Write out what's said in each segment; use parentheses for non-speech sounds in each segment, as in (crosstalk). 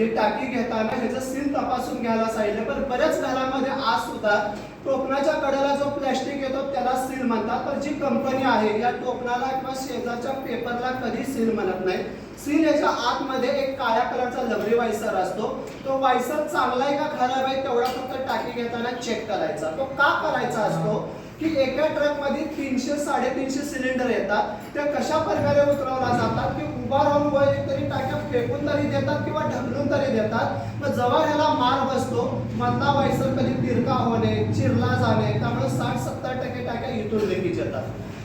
म्हणजे टाकी घेताना ह्याचं सील तपासून घ्यायला सांगितलं. पण बऱ्याच घरामध्ये आज सुद्धा टोपणाच्या कडेला जो प्लॅस्टिक येतो त्याला सील म्हणतात. पण जी कंपनी आहे या टोपणाला किंवा शेजारच्या पेपरला कधी सील म्हणत नाही सील याच्या आतमध्ये एक काळ्या कलरचा लबरी वायसर असतो. तो वायसर चांगला आहे का खराब आहे तेवढा फक्त टाकी घेताना चेक करायचा. तो का करायचा असतो? की एका ट्रकमध्ये तीनशे साडेतीनशे सिलेंडर येतात. त्या कशा प्रकारे उतरवला जातात? की उभा राहून तरी टाक्या फेकून तरी देतात किंवा ढकलून तरी देतात? मग जवळ ह्याला मार बसतो. मधला वायसर कधी तिरका होणे चिरला जाणे त्यामुळे साठ सत्तर टक्के टाक्या इथून लेखीच येतात.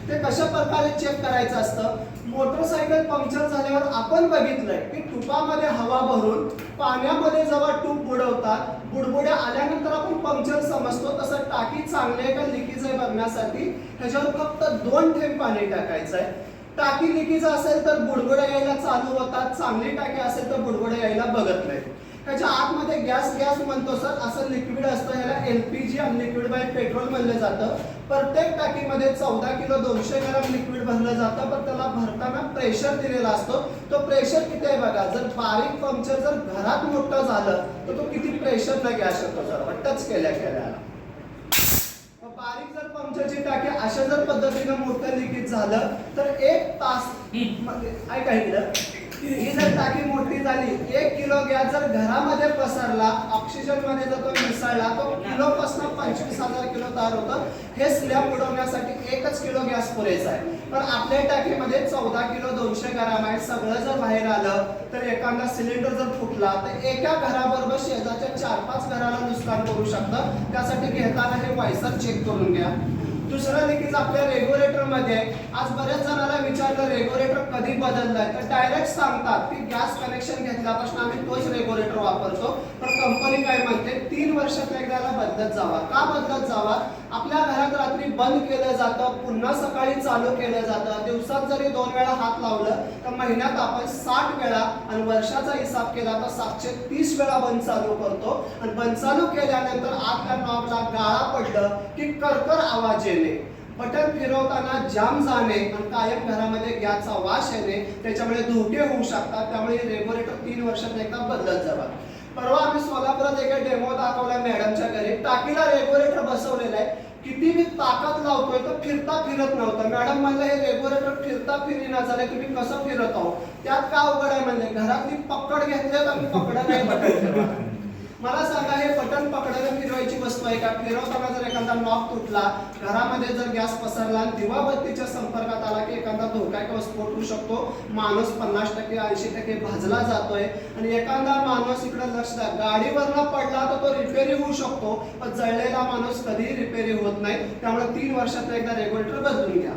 ते कशा प्रकारे चेक करायचं असतं? मोटरसायकल पंक्चर झाल्यावर आपण बघितलंय की टुपामध्ये हवा भरून पाण्यामध्ये जेव्हा टूप बुडवतात बुडबुड्या आल्यानंतर आपण पंक्चर समजतो. तसं टाकी चांगली आहे का लिकीज आहे बघण्यासाठी? ह्याच्यावर फक्त दोन थेंब पाणी टाकायचं आहे टाकी लिकीज असेल तर बुडबुड्या यायला चालू होतात. चांगली टाकी असेल तर बुडबुड्या यायला बघत नाही त्याच्या आतमध्ये गॅस गॅस म्हणतो सर. असं लिक्विड असतं. ह्याला एलपीजी अनलिक्विड बाय पेट्रोल म्हणलं जातं. प्रत्येक टाकीमध्ये चौदा किलो दोनशे ग्राम लिक्विड भरलं जातं. पण त्याला भरताना प्रेशर दिलेला असतो. तो प्रेशर किती आहे बघा? जर बारीक पंक्चर जर घरात मोठं झालं तर तो किती प्रेशरला गॅस सर? टच केल्या केल्याला बारीक जर पंक्चरची टाकी अशा जर पद्धतीनं मोठं लिकेज झालं तर एक तास म्हणजे ऐका इकडं. ही जर टाकी मोठी झाली एक किलो गॅस जर घरामध्ये पसरला ऑक्सिजनमध्ये जर तो मिसळला तो किलो पासून पंचवीस हजार किलो तयार होतं. हे स्लॅब उडवण्यासाठी एकच किलो गॅस पुरेसा आहे. पण आपल्या टाकीमध्ये चौदा किलो दोनशे ग्राम आहे. सगळं जर बाहेर आलं तर एखादा सिलेंडर जर फुटला तर एका घराबरोबर शेजारच्या चार पाच घराला नुकसान करू शकतं. त्यासाठी घेताना हे वायसर चेक करून घ्या. दुसरं देखील आपल्या रेग्युलेटरमध्ये आज बऱ्याच जणांना विचारलं रेग्युलेटर कधी बदललाय? तर डायरेक्ट सांगतात की गॅस कनेक्शन घेतल्यापासून आम्ही तोच रेग्युलेटर वापरतो. पण कंपनी काय म्हणते तीन वर्षात एकदा बदलत जावा. का बदलत जावा? आपल्या घरात रात्री बंद केलं जातं पुन्हा सकाळी चालू केलं जातं. दिवसात जरी दोन वेळा हात लावलं तर महिन्यात आपण साठ वेळा आणि वर्षाचा हिसाब केला तर सातशे तीस वेळा बंद चालू करतो. आणि बंद चालू केल्यानंतर आतल्या नॉबला गाळा पडलं की करकर आवाज येणे. बटन फिरवताना जाम जाणे आणि कायम घरामध्ये गॅसचा वास येणे. त्याच्यामुळे धोके होऊ शकतात. त्यामुळे रेग्युलेटर तीन वर्षात एकदा बदलत जावा. परवा आम्ही सोलापुरात एका डेमो दाखवला मॅडमच्या घरी. टाकीला रेग्युलेटर बसवलेला आहे. किती मी ताकद लावतोय तर फिरता फिरत नव्हता. मॅडम म्हणलं हे रेग्युलेटर फिरता फिरीना झाले तुम्ही कसं फिरत आहो त्यात का अवघड आहे म्हणजे घरातली पकड घेतली तर मी पकड नाही मला सांगा हे बटन पकडायला फिरवायची वस्तू आहे का? फिरवताना जर एखादा लॉक तुटला घरामध्ये जर गॅस पसरला दिवा दिवाबत्तीच्या संपर्कात आला की एखादा धोका किंवा स्फोट होऊ शकतो माणूस पन्नास टक्के ऐंशी टक्के भाजला जातोय. आणि एखादा माणूस इकडे लक्ष द्या गाडीवरनं पडला तर तो रिपेअरी होऊ शकतो पण जळलेला माणूस कधीही रिपेअरी होत नाही. त्यामुळे तीन वर्षात एकदा रेग्युलेटर बदलून घ्या.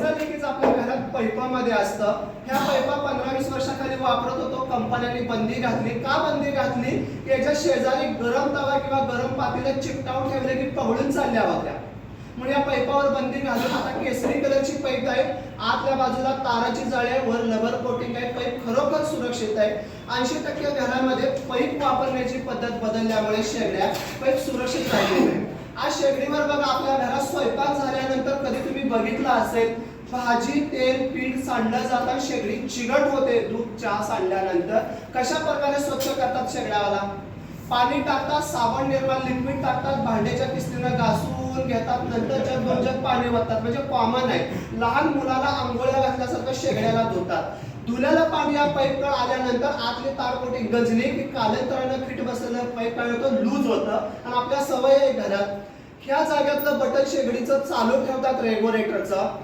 तिसरं लगेच आपल्या घरात पैपामध्ये असतं. ह्या पैपा पंधरा वीस वर्षाखाली वापरत होतो. कंपन्यांनी बंदी घातली. का बंदी घातली? की याच्या शेजारी गरम तवा किंवा गरम पातीला चिकटावून ठेवले की पवळून चालल्या होत्या. म्हणून या पैपावर बंदी घालून आता केसरी कलरची पैप आहे. आतल्या बाजूला ताराची जाळी आहे. वर लबर कोटिंग आहे. पैप खरोखर सुरक्षित आहे. ऐंशी टक्के घरामध्ये पैप वापरण्याची पद्धत बदलल्यामुळे शेगड्या पैप सुरक्षित राहिलेली आज शेगडीवर बघा आपल्या घरात स्वयंपाक झाल्यानंतर कधी तुम्ही बघितलं असेल भाजी तेल पीठ सांडलं जातं शेगडी चिकट होते दूध चहा सांडल्यानंतर. कशा प्रकारे स्वच्छ करतात शेगड्यावाला? पाणी टाकतात साबण निर्माण लिक्विड टाकतात भांड्याच्या पिस्तीनं घासून घेतात नंतर जग दोन जग पाणी वतात म्हणजे कॉमन आहे. लहान मुलाला आंघोळ्या घातल्यासारखं शेगड्याला धुतात. धुल्याला पाणी या पाईप आल्यानंतर आतले तारपोटी गजले की कालांतरानं फिट बसलेलं पाईप काय होतं? लूज होतं. आणि आपल्या सवय आहे घरात. ह्या जाग्यातलं बटन शेगडीचं चालू ठेवतात रेग्युलेटरचं.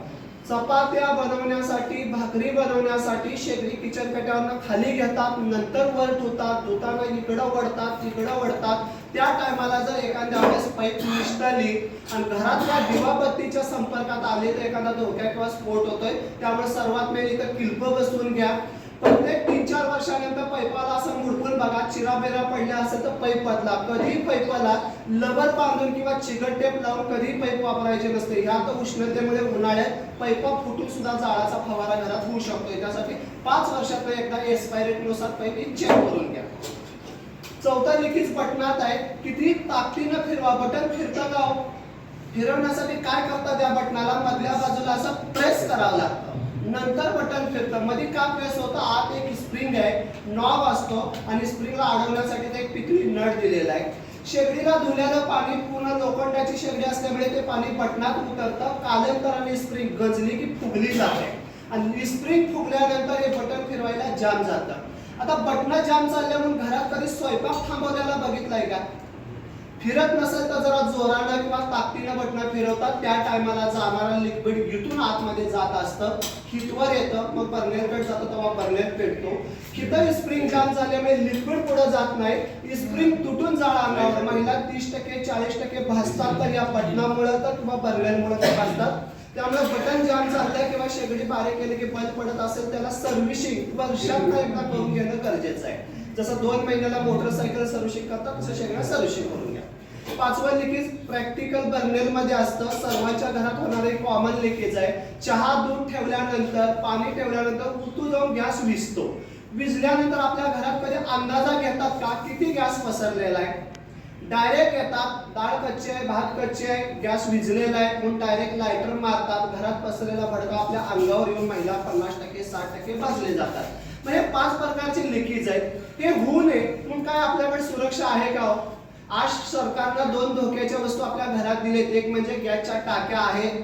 चपात्या बनवण्यासाठी भाकरी बनवण्यासाठी शेगडी किचन कट्यावरनं खाली घेतात नंतर वर धुतात. धुताना इकडं वळतात तिकडं वळतात त्या टायमाला जर एखाद्या वेळेस पाईप निष्ठाली आणि घरातल्या दिवाबत्तीच्या संपर्कात आले तर एखादा धोका किंवा स्फोट होतोय त्यामुळे सर्वात मेन इथं किल्प बसवून घ्या. प्रत्येक तीन चार वर्षानंतर पैपाला असं मुडपून बघा चिराबेरा पडल्या असेल तर पैप बदला. कधी पैपाला लबर बांधून किंवा चिकट टेप लावून कधी पैप वापरायचे नसते. ह्या तर उष्णतेमुळे उन्हाळ्यात पैपा फुटून सुद्धा जाळाचा फवारा घरात होऊ शकतो त्यासाठी पाच वर्षात एकदा एक्सपायरेटनुसार पैप चेक करून घ्या. चौथा लेखीच बटनात आहे. किती ताकदीनं फिरवा बटन फिरता का फिरवण्यासाठी काय करतात त्या बटनाला? मधल्या बाजूला असं प्रेस करावं लागतं. नंतर बटन फिरतं. मध्ये का प्रेस होतं? आत एक स्प्रिंग आहे नॉब असतो आणि स्प्रिंगला अडवण्यासाठी ते एक पिकली नट दिलेला आहे. शेगडीला धुल्यानं पाणी पूर्ण लोखंडाची शेगडी असल्यामुळे ते पाणी बटनात उतरतं. कालंतराने स्प्रिंग गजली की फुगली जाते. आणि स्प्रिंग फुगल्यानंतर हे बटन फिरवायला जाम जातं. आता बटन जाम चालल्या म्हणून घरात कधी स्वयंपाक थांबवल्याला बघितलाय का? फिरत नसेल तर जरा जोरानं किंवा ताकदीनं बटणं फिरवतात. त्या टायमाला जाणारा लिक्विड इथून आतमध्ये जात असतं. हिटवर येतं. मग बर्नेरकडे जातं तेव्हा बर्नेर पेटतो. हिथं स्प्रिंग जाम झाल्यामुळे लिक्विड पुढे जात नाही. स्प्रिंग तुटून जाळ अंगावर महिला तीस टक्के चाळीस टक्के भासतात तर या बटनामुळे तर किंवा बर्नेरमुळे तर भासतात. त्यामुळे बटन जाम झालं किंवा शेगडी बारीक केली की बंद पडत असेल त्याला सर्व्हिसिंग वर्षांना एकदा करून घेणं गरजेचं आहे. जसं दोन महिन्याला मोटरसायकल सर्व्हिसिंग करतात तसं शेगडा सर्व्हिसिंग करून घ्या. पाचवं लिकेज प्रॅक्टिकल बर्नेल मध्ये असतं. सर्वांच्या घरात होणारे कॉमन लिकेज आहे. चहा दूध ठेवल्यानंतर पाणी ठेवल्यानंतर उतू जाऊन गॅस विजतो. विजल्यानंतर आपल्या घरात कधी अंदाजा घेतात का? किती गॅस पसरलेला आहे? डायरेक्ट येतात डाळ कच्ची आहे भात कच्ची आहे गॅस विजलेला आहे म्हणून डायरेक्ट लायटर मारतात घरात पसरलेला भडका आपल्या अंगावर येऊन महिला पन्नास टक्के साठ टक्के भाजले जातात. मग हे पाच प्रकारचे लिकेज आहेत. हे होऊ नये म्हणून काय आपल्याकडे सुरक्षा आहे का हो? आज सरकारनं दोन धोक्याच्या वस्तू आपल्या घरात दिलेत. एक म्हणजे गॅसच्या टाक्या आहेत.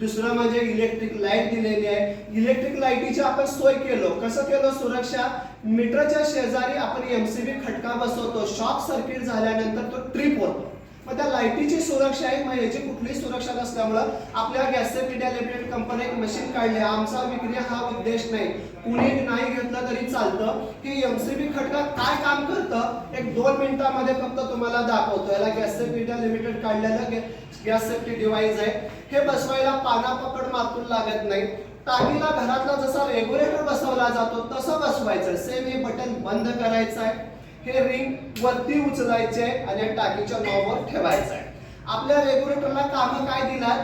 दुसरं म्हणजे इलेक्ट्रिक लाइट दिलेली आहे. इलेक्ट्रिक लाईटीची आपण सोय केलो. कसं केलं सुरक्षा? मीटरच्या शेजारी आपण एमसीबी खटका बसवतो. शॉक सर्किट झाल्यानंतर तो ट्रिप होतो. मग त्या लाईटीची सुरक्षा आहे. मग याची कुठलीही सुरक्षा नसल्यामुळं आपल्या गॅस मीडिया लिमिटेड कंपनी एक मशीन काढले. आमचा विक्री हा उद्देश नाही. कुणी नाही घेतलं तरी चालतं. की एमसीबी खटका काय काम करतं? एक दोन मिनिटामध्ये फक्त तुम्हाला दाखवतो. याला गॅस मीडिया लिमिटेड काढलेलं गॅस सेफ्टी डिव्हाइस आहे. हे बसवायला पाना पकड मातून लागत नाही टाकीला घरातला जसा रेग्युलेटर बसवला जातो तसं बसवायचं. सेम हे बटन बंद करायचं आहे हे रिंग वरती उचलायचे आणि टाकीच्या नॉबवर ठेवायचं आहे आपल्या रेग्युलेटरला काम काय दिलात?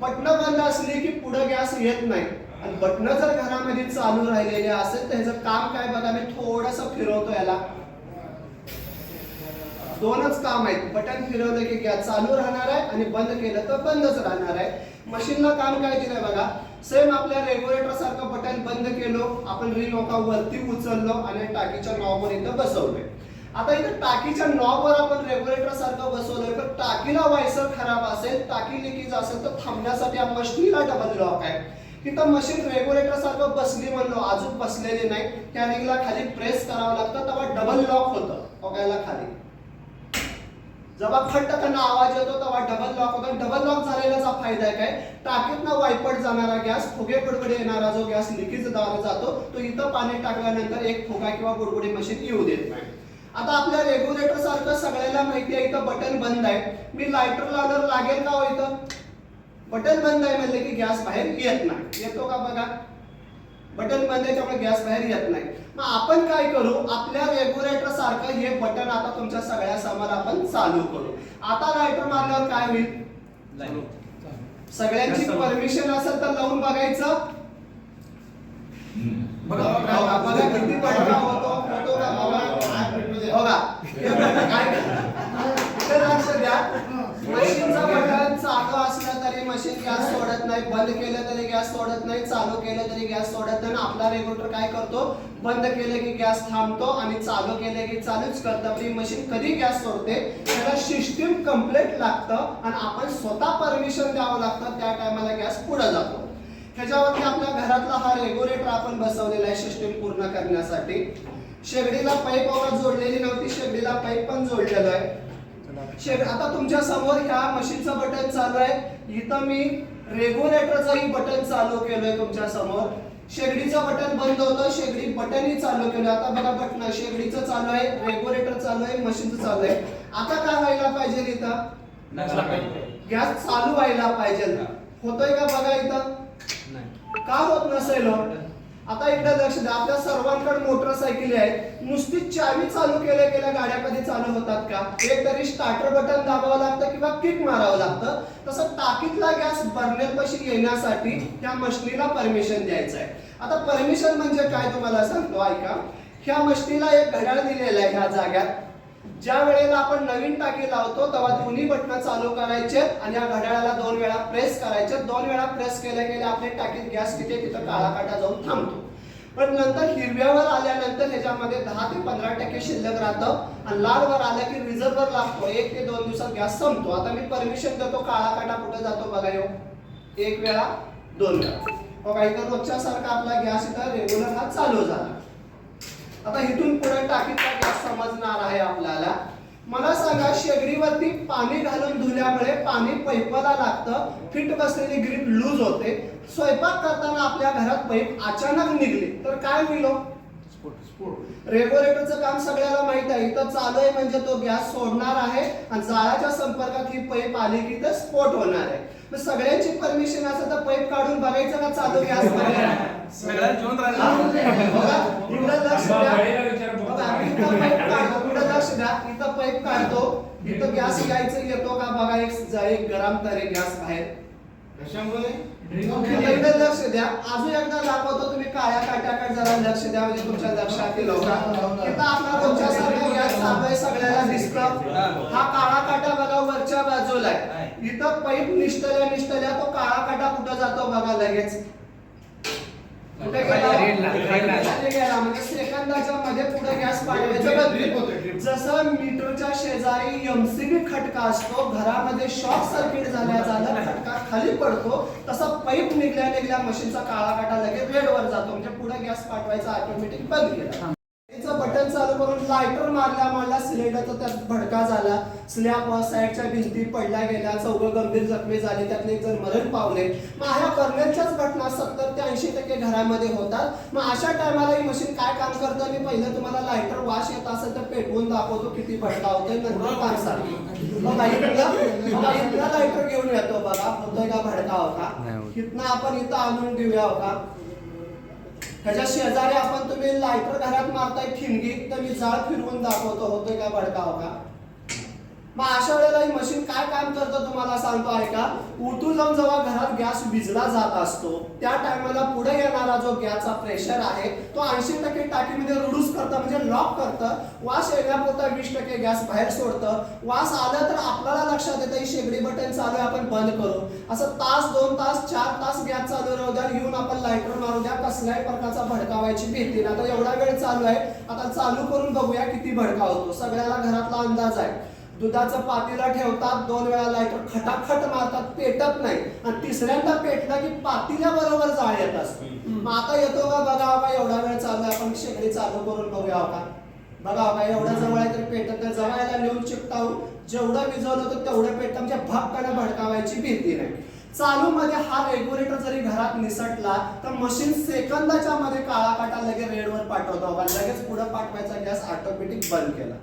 बटणं बंद असली की पुढे गॅस येत नाही. आणि बटणं जर घरामध्ये चालू राहिलेले असेल तर ह्याचं काम काय? बघा मी थोडस फिरवतो याला. दोनच काम आहेत. बटन फिरवलं की गॅस चालू राहणार आहे आणि बंद केलं तर बंदच राहणार आहे. मशीनला काम काय दिलंय बघा? सेम आपल्या रेग्युलेटर सारखं बटन बंद केलो आपण रिंग वरती उचललो आणि टाकीच्या नॉबवर इथं बसवलोय. आता इथं टाकीच्या नॉबवर आपण रेग्युलेटर सारखं बसवलंय पण टाकीला वायसर खराब असेल टाकी लिकेज असेल तर थांबण्यासाठी हा मशीनला डबल लॉक आहे. तिथं मशीन रेग्युलेटर सारखं बसली म्हणलो अजून बसलेली नाही. त्या रिंगला खाली प्रेस करावं लागतं तेव्हा डबल लॉक होतं. बघायला खाली. जेव्हा खट्ट त्यांना आवाज येतो तेव्हा डबल लॉक होतो. डबल लॉक झालेल्याचा फायदा आहे काय? टाकीतनं वायपट जाणारा गॅस फुगे बुडबुडे येणारा जो गॅस लिकेज जातो तो इथं पाणी टाकल्यानंतर एक फुगा किंवा बुडबुडी मशीन येऊ देत नाही. आता आपल्या रेग्युलेटर सारखं सगळ्याला माहिती आहे इथं बटन बंद आहे. मी लायटर लावल्यावर लागेल का हो इथं? बटन बंद आहे म्हणले की गॅस बाहेर येत नाही. येतो का बघा? बटन बंद आहे त्यामुळे गॅस बाहेर येत नाही. मग आपण काय करू? आपल्या रेग्युलेटर सारखं हे बटन आता तुमच्या सगळ्या समोर आपण चालू करू. आता लायटर मारल्यावर काय होईल? सगळ्यांची परमिशन असेल तर लावून बघायचं. बघा बघा किती होतो बघा हे (laughs) काय? लक्ष द्या. मशीनचा बटन चालू असलं तरी मशीन गॅस सोडत नाही बंद केलं तरी गॅस सोडत नाही चालू केलं तरी गॅस सोडत नाही. आणि आपला रेग्युलेटर काय करतो? बंद केलं की गॅस थांबतो आणि चालू केलं की चालूच करतं. आपली मशीन कधी गॅस सोडते? त्याला सिस्टीम कंप्लीट लागतं आणि आपण स्वतः परमिशन द्यावं लागतं. त्या टायमाला गॅस पुढे जातो. ह्याच्यावरती आपल्या घरातला हा रेग्युलेटर आपण बसवलेला आहे सिस्टीम पूर्ण करण्यासाठी. शेगडीला पाईप आवाज जोडलेली नव्हती. शेगडीला पाईप पण जोडलेला आहे. आता तुमच्यासमोर ह्या मशीनचं बटन चालू आहे. इथं मी रेग्युलेटरचंही बटन चालू केलंय तुमच्यासमोर. शेगडीचं बटन बंद होतं शेगडी बटनही चालू केलं. आता बघा बटन शेगडीचं चालू आहे रेग्युलेटर चालू आहे मशीनचं चालू आहे. आता काय व्हायला पाहिजे इथं? गॅस चालू व्हायला पाहिजे. होतोय का बघा इथं? का होत नसेल हो? आता इकडे लक्ष द्या आपल्या सर्वांकडे मोटरसायकली आहेत. नुसती चावी चालू केल्या केल्या गाड्या कधी चालू होतात का? एक तरी स्टार्टर बटन दाबावं लागतं किंवा किक मारावं लागतं. तसं टाकीतला गॅस बर्नेलपाशी येण्यासाठी त्या मशीनीला परमिशन द्यायचं आहे. आता परमिशन म्हणजे काय तुम्हाला सांगतो ऐका. ह्या मशीनीला एक घड्याळ दिलेलं आहे ह्या जाग्यात. ज्या वेळेला आपण नवीन टाकी लावतो तेव्हा दोन्ही बटन चालू करायचे आणि या घड्याळाला दोन वेळा प्रेस करायचे. दोन वेळा प्रेस केल्या गेल्या आपले टाकीत गॅस किती तिथं काळा काटा जाऊन थांबतो. पण नंतर हिरव्यावर आल्यानंतर ह्याच्यामध्ये दहा ते पंधरा टक्के शिल्लक राहतं आणि लालवर आलं की रिझर्वर लागतो. एक ते दोन दिवसात गॅस संपतो. आता मी परमिशन देतो काळा काटा कुठे जातो बघा येऊ एक वेळा दोन वेळा. बघा इथं रोजच्या सारखा आपला गॅस इथं रेग्युलर हा चालू झाला. आता इथून पुढे टाकीचा गॅस समजणार आहे आपल्याला? मला सांगा शेगडीवरती पाणी घालून धुल्यामुळे पाणी पैपाला लागतं फिट बसलेली ग्रीप लूज होते. स्वयंपाक करताना आपल्या घरात पैप अचानक निघले तर काय होईल हो? रेग्युलेटरचं काम सगळ्याला माहीत आहे. इथं चालू आहे म्हणजे तो गॅस सोडणार आहे आणि जाळाच्या संपर्कात ही पैप आली की ते स्फोट होणार आहे. मग सगळ्यांची परमिशन असेल तर पैप काढून बघायचं का चालू गॅस लक्ष द्या. इथं पाईप काढतो, इकडं लक्ष द्या. इथं पाईप काढतो. इथं गॅस यायचं येतो का? बघा एक एक गरम तरी गॅस बाहेर. कशामुळे? लक्ष द्या. अजून एकदा दाखवतो तुम्ही काळ्या काट्याकडे जरा लक्ष द्या म्हणजे तुमच्या लक्षात येईल आपला आहे सगळ्याला दिसतं. हा काळा काटा बघा वरच्या बाजूला आहे. इथं पाईप निष्ठल्या निष्ठल्या तो काळा काटा कुठं जातो बघा लगेच. कुठे गेला? म्हणजे सेकंदाच्या मध्ये पुढे गॅस पाठवायचा जसं मीटरच्या शेजारी एमसीबी खटका असतो घरामध्ये शॉर्ट सर्किट झाल्या झालं खटका खाली पडतो तसा पाईप निघल्या निघल्या मशीनचा काळा काटा लगेच रेडवर जातो म्हणजे पुढे गॅस पाठवायचा ऑटोमॅटिक बंद केला याचं बटन चालू करून लायटर मारल्या मारल्या सिलेंडरचा त्यात भडका झाला. स्लॅब साईडच्या भिंती पडल्या गेल्या चौघ गंभीर जखमी झाले त्यातले जण मरण पावले. मग ह्या करण्याच्याच घटना सत्तर ते ऐंशी टक्के घरामध्ये होतात. मग अशा टायमाला ही मशीन काय काम करतं? मी पहिलं तुम्हाला लायटर वाश येत असेल तर पेटवून दाखवतो किती भडका होतोय नंतर काम सांगतो लायटर घेऊन येतो बघा. होतोय का भडका होता? इथनं आपण इथं आणून देऊया होता ह्याच्या शेजारी आपण तुम्ही लायटर घरात मारताय ठिणगी तर मी जाळ फिरवून दाखवतो. होतोय का भडका का? मग अशा वेळेला ही मशीन काय काम करतं तुम्हाला सांगतो आहे का? उठून जाऊन जेव्हा घरात गॅस भिजला जात असतो त्या टायमाला पुढे येणारा जो गॅसचा प्रेशर आहे तो ऐंशी टक्के टाकीमध्ये रुडूस करतं म्हणजे लॉक करतं. वास येण्यापुरता वीस टक्के गॅस बाहेर सोडतं. वास आलं तर आपल्याला लक्षात येतं ही शेगडी बटन चालू आहे आपण बंद करू. असं तास दोन तास चार तास गॅस चालू राहू द्या येऊन आपण लायटर मारू द्या कसल्याही प्रकारचा भडकावायची भीती आता एवढा वेळ चालू आहे आता चालू करून बघूया किती भडका होतो. सगळ्याला घरातला अंदाज आहे. दुधाचं पातीला ठेवतात दोन वेळा लायटर खटाखट मारतात पेटत नाही. आणि तिसऱ्यांदा पेटलं की पातील्या बरोबर जाळ येत असते. मग आता येतो का? बघा का एवढा वेळ चालू आहे आपण शेगडी चालू करून बघूया का? बघा का एवढं जवळ आहे तरी पेटत नाही. जवळला नेऊन चिकटावून जेवढं विजवलं होतं तेवढं पेटतं म्हणजे भक्काने भडकावायची भीती नाही. चालू मध्ये हा रेग्युलेटर जरी घरात निसटला तर मशीन सेकंदाच्या मध्ये काळा काटा लगेच रेडवर पाठवतो. का लगेच पुढे पाठवायचा गॅस ऑटोमॅटिक बंद केला.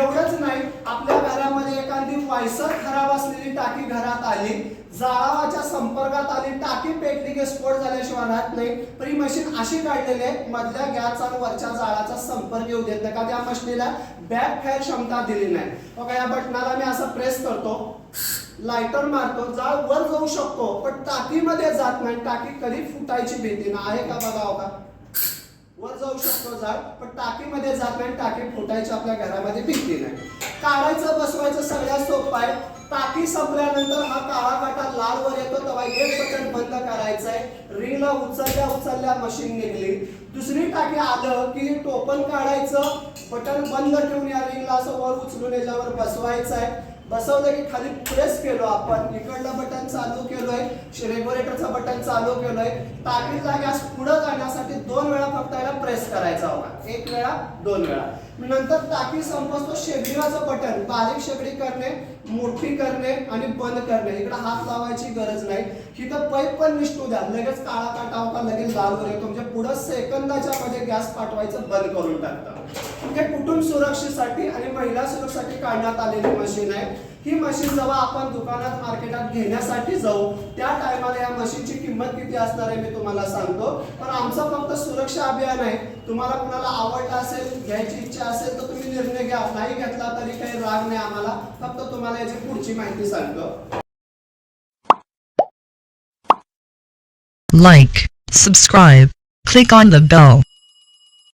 एवढंच नाही आपल्या घरामध्ये एखादी वायसर खराब असलेली टाकी घरात आली जाळाच्या संपर्कात आली टाकी पेटली की स्फोट झाल्याशिवाय राहत नाही पण ही मशीन अशी काढलेली आहे मधल्या गॅस आणि वरच्या जाळाचा संपर्क येऊ देत नाही. का त्या मशीनीला बॅक फॅर क्षमता दिली नाही. या बटनाला मी असं प्रेस करतो. लायटर मारतो जाळ वर जाऊ शकतो पण टाकीमध्ये जात नाही. टाकी कधी फुटायची भीती ना? आहे का बघा का वर जाऊ शकतो झाड पण टाकीमध्ये जात नाही टाकी फुटायची आपल्या घरामध्ये भीती नाही. काढायचं बसवायचं सगळ्यात सोपं आहे. टाकी संपल्यानंतर हा काळा काटा लाल वर येतो तेव्हा एक बटन बंद करायचं आहे रिंगला उचलल्या उचलल्या मशीन निघली. दुसरी टाकी आलं की टोपण काढायचं. बटन बंद ठेवून या रिंगला असं वर उचलून याच्यावर बसवायचं आहे बसवलं की खाली प्रेस केलो आपण इकडलं बटन चालू केलोय रेग्युलेटरचं बटन चालू केलोय टाकीतला गॅस पुढे जाण्यासाठी दोन वेळा फक्त याला प्रेस करायचा होता. एक वेळा दोन वेळा. नंतर टाकी संपसतो शेगडीवाचं बटन बारीक शेगडी करणे मोठी करणे आणि बंद करणे. इकडे हात लावायची गरज नाही. तिथं पैप पण निष्ठू द्या. लगेच काळा काटा होता लगेच लालवर होईल तुमच्यापुढे सेकंदाच्या मध्ये गॅस पाठवायचं बंद करून टाकतं. हे कुटुंब सुरक्षेसाठी आणि महिला सुरक्षेसाठी काढण्यात आलेली मशीन आहे. ही मशीन जेव्हा आपण दुकानात मार्केटात घेण्यासाठी जाऊ त्या टायमाला या मशीनची किंमत किती असणार आहे मी तुम्हाला सांगतो. पण आमचं फक्त सुरक्षा अभियान आहे. तुम्हाला कुणाला आवडलं असेल घ्यायची इच्छा असेल तर तुम्ही निर्णय घ्या. नाही घेतला तरी काही राग नाही आम्हाला. फक्त तुम्हाला याची पुढची माहिती सांगतो. Like, subscribe, click on the bell.